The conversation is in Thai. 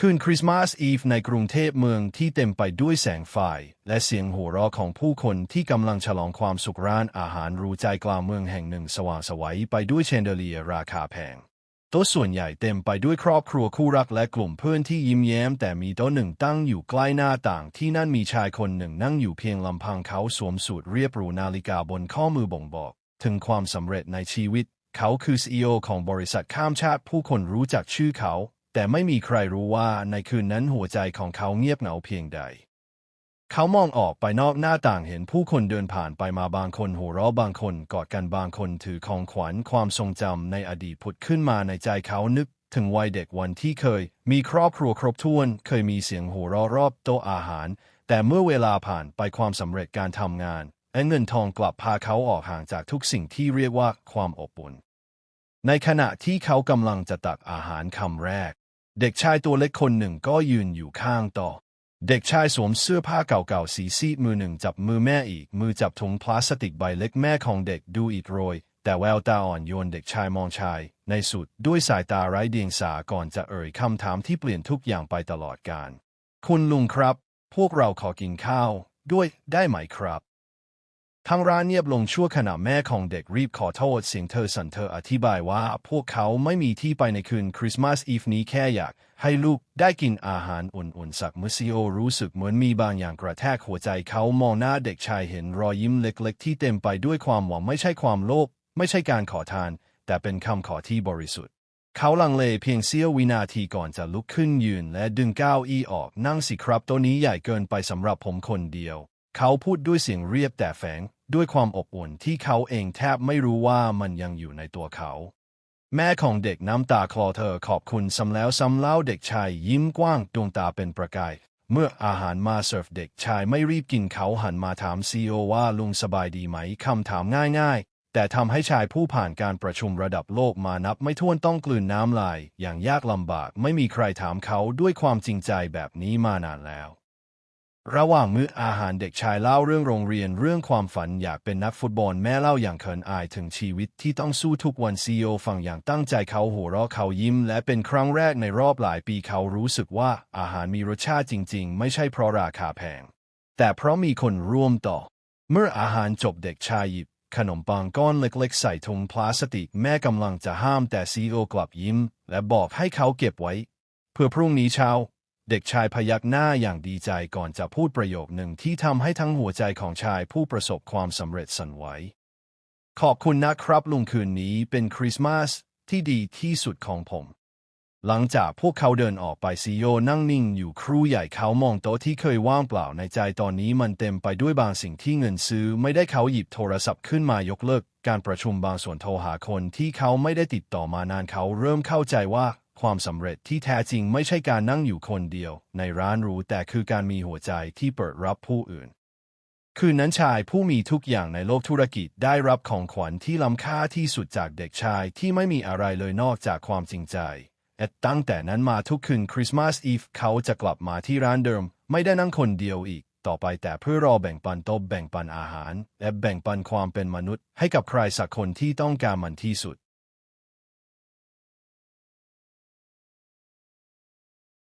คืนคริสต์มาสอีฟในกรุงเทพเมืองที่เต็มไปด้วยแสงไฟและเสียงหัวเราะของผู้คนที่กำลังฉลองความสุขร้านอาหารรูใจกลางเมืองแห่งหนึ่งสว่างไสวัยไปด้วยเชนเดอเลียราคาแพงโต๊ะส่วนใหญ่เต็มไปด้วยครอบครัวคู่รักและกลุ่มเพื่อนที่ยิ้มแย้ม แต่มีโต๊ะหนึ่งตั้งอยู่ใกล้หน้าต่างที่นั่นมีชายคนหนึ่งนั่งอยู่เพียงลำพังเขาสวมสูทเรียบหรูนาฬิกาบนข้อมือบ่งบอก ถึงความสำเร็จในชีวิต เขาคือซีอของบริษัทข้ามชาติผู้คนรู้จักชื่อเขา แต่ไม่มีใครรู้ว่าในคืนนั้นหัวใจของเขาเงียบเหงาเพียงใด เขามองออกไปนอกหน้าต่างเห็นผู้คนเดินผ่านไปมาบางคนหัวเราะบางคนกอดกันบางคนถือของขวัญความทรงจำในอดีตผุดขึ้นมาในใจเขานึกถึงวัยเด็กวันที่เคย มีครอบครัวครบถ้วน เคยมีเสียงหัวเราะรอบโต๊ะอาหาร แต่เมื่อเวลาผ่านไปความสำเร็จการทำงานและเงินทองกลับพาเขาออกห่างจากทุกสิ่งที่เรียกว่าความอบอุ่นในขณะที่เขากำลังจะตักอาหารคำแรก เด็กชายตัวเล็กคนหนึ่งก็ยืนอยู่ข้างต๊ะเด็กชายสวมเสื้อผ้าเก่าๆสีซีดมือหนึ่งจับมือแม่อีกมือจับถุงพลาสติกใบเล็กแม่ของเด็กดูอิดโรย แต่แววตาอ่อนโยนเด็กชายมองชาย ในสุดด้วยสายตาไร้เดียงสาก่อนจะเอ่ยคำถามที่เปลี่ยนทุกอย่างไปตลอดกาลคุณลุงครับ พวกเราขอกินข้าว ด้วยได้ไหมครับ ทางร้านเงียบลงชั่วขณะแม่ของเด็กรีบขอโทษเสียงเธอสั่นเธออธิบายว่า พวกเขาไม่มีที่ไปในคืนคริสต์มาสอีฟนี้แค่อยาก ให้ลูกได้กินอาหารอุ่นๆ สักมื้อซีโอรู้สึกเหมือนมีบางอย่างกระแทกหัวใจเขามองหน้าเด็กชายเห็นรอยยิ้มเล็กๆ ที่เต็มไปด้วยความหวังไม่ใช่ความโลภไม่ใช่การขอทาน แต่เป็นคำขอที่บริสุทธิ์ เขาลังเลเพียงเสี้ยววินาทีก่อนจะลุกขึ้นยืน และดึงก้าวอี้ออกนั่งสิครับตัวนี้ใหญ่เกินไปสำหรับผมคนเดียว เขาพูดด้วยเสียงเรียบแต่แฝง ด้วยความอบอุ่นที่เขาเองแทบไม่รู้ว่ามันยังอยู่ในตัวเขา แม่ของเด็กน้ำตาคลอเธอขอบคุณซ้ำแล้วซ้ำเล่าเด็กชายยิ้มกว้างดวงตาเป็นประกาย เมื่ออาหารมาเสิร์ฟเด็กชายไม่รีบกินเขาหันมาถามซีโอว่าลุงสบายดีไหมคำถามง่ายๆ แต่ทำให้ชายผู้ผ่านการประชุมระดับโลกมานับไม่ถ้วนต้องกลืนน้ำลาย อย่างยากลำบากไม่มีใครถามเขาด้วยความจริงใจแบบนี้มานานแล้ว ระหว่างมื้ออาหารเด็กชายเล่าเรื่องโรงเรียนเรื่องความฝันอยากเป็นนักฟุตบอลแม่เล่าอย่างเขินอายถึงชีวิตที่ต้องสู้ทุกวันซีโอฟังอย่างตั้งใจเขาหัวเราะเขายิ้ม และเป็นครั้งแรกในรอบหลายปีเขารู้สึกว่าอาหารมีรสชาติจริง ๆ ไม่ใช่เพราะราคาแพง แต่เพราะมีคนร่วมต่อ เมื่ออาหารจบเด็กชายหยิบขนมปังก้อนเล็กๆ ใส่ถุงพลาสติกแม่กำลังจะห้ามแต่ซีโอกลับยิ้ม และบอกให้เขาเก็บไว้ เพื่อพรุ่งนี้เช้า เด็กชายพยักหน้าอย่างดีใจก่อนจะพูดประโยคหนึ่งที่ทำให้ทั้งหัวใจของชายผู้ประสบความสำเร็จสั่นไหว ขอบคุณนะครับลุงคืนนี้เป็นคริสต์มาสที่ดีที่สุดของผม หลังจากพวกเขาเดินออกไปซีโอนั่งนิ่งอยู่ครูใหญ่เขามองโต๊ะที่เคยว่างเปล่าในใจตอนนี้มันเต็มไปด้วยบางสิ่งที่เงินซื้อ ไม่ได้เขาหยิบโทรศัพท์ขึ้นมายกเลิก การประชุมบางส่วนโทรหาคนที่เขาไม่ได้ติดต่อมานานเขาเริ่มเข้าใจว่า ความสำเร็จที่แท้จริงไม่ใช่การนั่งอยู่คนเดียว ในร้านรู้แต่คือการมีหัวใจที่เปิดรับผู้อื่น คืนนั้นชายผู้มีทุกอย่างในโลกธุรกิจได้รับของขวัญที่ล้ำค่าที่สุดจากเด็กชายที่ไม่มีอะไรเลยนอกจากความจริงใจและตั้งแต่นั้นมาทุกคืนคริสต์มาสอีฟเขาจะกลับมาที่ร้านเดิม ไม่ได้นั่งคนเดียวอีก ต่อไปแต่เพื่อรอแบ่งปันโต๊ะแบ่งปันอาหาร และแบ่งปันความเป็นมนุษย์ ให้กับใครสักคนที่ต้องการมันที่สุด